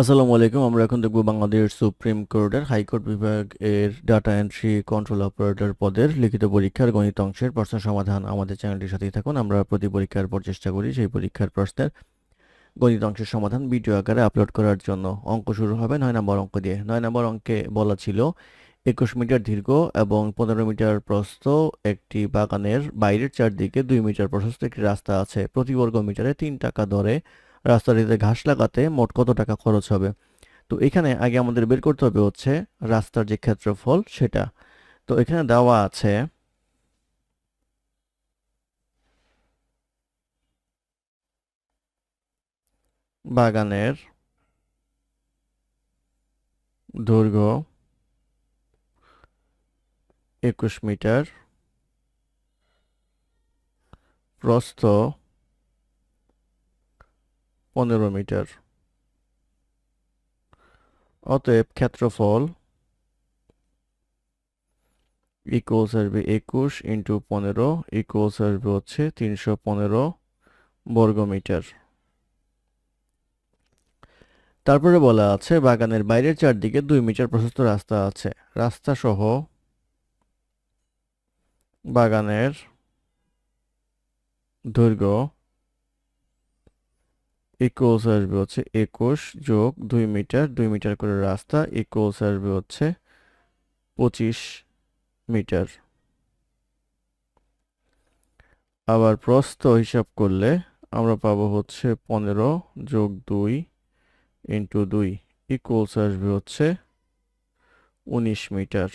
আসসালামু আলাইকুম, আমরা এখন দেখব বাংলাদেশ সুপ্রিম কোর্টের হাইকোর্ট বিভাগ এর ডাটা এন্ট্রি কন্ট্রোল অপারেটর পদের লিখিত পরীক্ষার গণিত অংশের প্রশ্ন সমাধান। আমাদের চ্যানেলটির সাথেই থাকুন, আমরা প্রতি পরীক্ষার পর চেষ্টা করি সেই পরীক্ষার প্রশ্নের গণিত অংশের সমাধান ভিডিও আকারে আপলোড করার জন্য। অঙ্ক শুরু হবে নয় নম্বর অঙ্ক দিয়ে। নয় নম্বর অঙ্কে বলা ছিল, একুশ মিটার দীর্ঘ এবং পনেরো মিটার প্রস্থ একটি বাগানের বাইরের চারদিকে দুই মিটার প্রশস্ত একটি রাস্তা আছে। প্রতি বর্গ মিটারে তিন টাকা দরে রাস্তাটিতে ঘাস লাগাতে মোট কত টাকা খরচ হবে? তো এখানে আগে আমাদের বের করতে হবে হচ্ছে রাস্তার যে ক্ষেত্রফল সেটা। তো এখানে দেওয়া আছে বাগানের দৈর্ঘ্য একুশ মিটার প্রস্থ পনেরো মিটার। অতএব ক্ষেত্রফল ইকুয়ালস আসবে একুশ ইন্টু পনেরো ইকুয়ালস আসবে হচ্ছে তিনশো পনেরো বর্গ মিটার। তারপরে বলা আছে, বাগানের বাইরের চারদিকে দুই মিটার প্রশস্ত রাস্তা আছে। রাস্তা সহ বাগানের দৈর্ঘ্য ইকুয়ালস আসবে হচ্ছে একুশ যোগ দুই মিটার দুই মিটার করে রাস্তা ইকুয়ালস আসবে হচ্ছে পঁচিশ মিটার। আবার প্রস্থ হিসাব করলে আমরা পাবো হচ্ছে পনেরো যোগ দুই ইন্টু দুই ইকুয়ালস আসবে হচ্ছে উনিশ মিটার।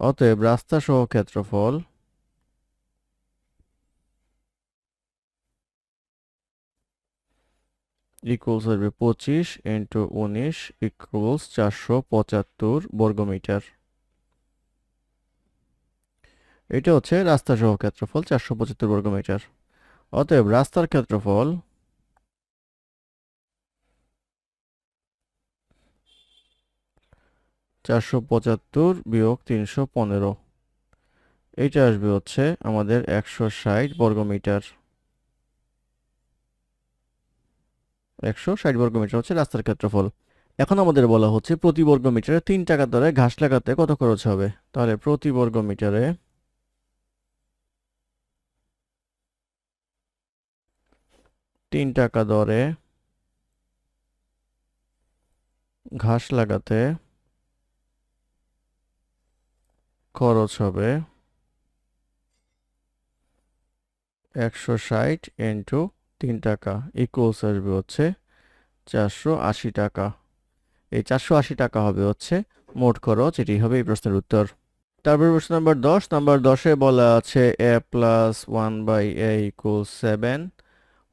অতএব রাস্তা সহ ক্ষেত্রফল ইকুয়ালস আসবে পঁচিশ ইন্টু উনিশ ইকুয়ালস চারশো পঁচাত্তর বর্গমিটার। এটা হচ্ছে রাস্তা সহ ক্ষেত্রফল চারশো পঁচাত্তর বর্গমিটার। অতএব রাস্তার ক্ষেত্রফল চারশো পঁচাত্তর বিয়োগ তিনশো পনেরো। এইটা আসবে হচ্ছে আমাদের একশো ষাট বর্গমিটার। একশো ষাট বর্গ মিটার হচ্ছে রাস্তার ক্ষেত্রফল। এখন আমাদের বলা হচ্ছে প্রতি বর্গ মিটারে তিন টাকা দরে ঘাস লাগাতে কত খরচ হবে? তাহলে প্রতি বর্গ মিটারে তিন টাকা দরে ঘাস লাগাতে খরচ হবে একশো ষাট ইন্টু তিন টাকা ইকুয়ালস আসবে হচ্ছে চারশো আশি টাকা। এই চারশো আশি টাকা হবে হচ্ছে মোট খরচ, এটি হবে এই প্রশ্নের উত্তর। তারপর প্রশ্ন নাম্বার দশ, নাম্বার দশে বলা আছে a plus one by a equal seven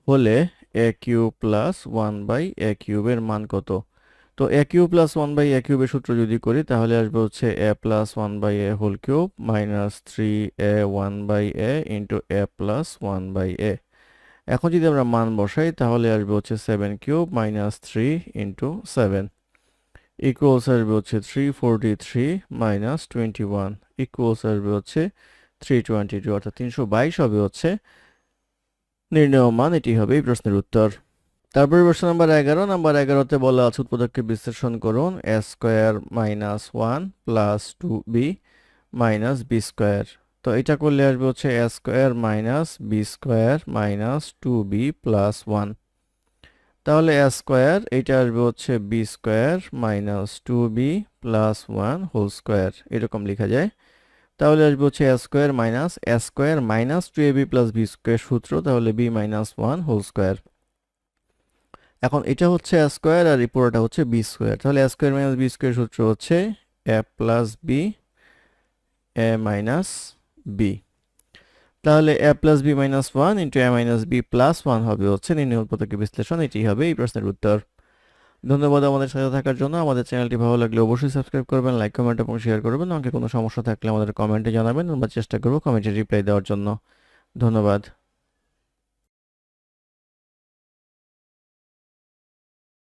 হলে a cube plus one by a কিউবের মান কত? তো a cube plus one by a কিউবের সূত্র যদি করি, তাহলে আসবে হচ্ছে a plus one by a whole cube minus three a one by a into a plus one by a এখন যদি আমরা মান বসাই, তাহলে আসবে হচ্ছে seven cube minus three into seven equals আসবে হচ্ছে three forty three minus twenty one equals আসবে হচ্ছে থ্রি টোয়েন্টি টু অর্থাৎ তিনশো বাইশ হবে হচ্ছে নির্ণয় মান, এটি হবে এই প্রশ্নের উত্তর। তারপরে প্রশ্ন নাম্বার এগারো, নাম্বার এগারোতে বলা আছে উৎপাদককে বিশ্লেষণ করুন a square minus one plus two b minus b square তো এটা করলে আসবে হচ্ছে a square minus b square minus two b plus one তাহলে এ স্কোয়ার এটা আসবে হচ্ছে b square minus two b plus one whole square এরকম লেখা যায়। তাহলে আসবে হচ্ছে a square minus a square minus two a b plus b square সূত্র, তাহলে b minus one whole square এখন এটা হচ্ছে এ স্কোয়ার আর এই পুরোটা হচ্ছে বি স্কোয়ার তাহলে a square minus b square সূত্র হচ্ছে a plus b a minus b তাহলে a plus b minus one into a minus b plus one হবে হচ্ছে নির্ণয় পদকে বিশ্লেষণ। এটি হবে এই প্রশ্নের উত্তর। ধন্যবাদ আমাদের সাথে থাকার জন্য। আমাদের চ্যানেলটি ভালো লাগলে অবশ্যই সাবস্ক্রাইব করবেন, লাইক, কমেন্ট এবং শেয়ার করবেন। আমাকে কোনো সমস্যা থাকলে আমাদের কমেন্টে জানাবেন। আমরা চেষ্টা করব কমেন্টে রিপ্লাই দেওয়ার জন্য। ধন্যবাদ।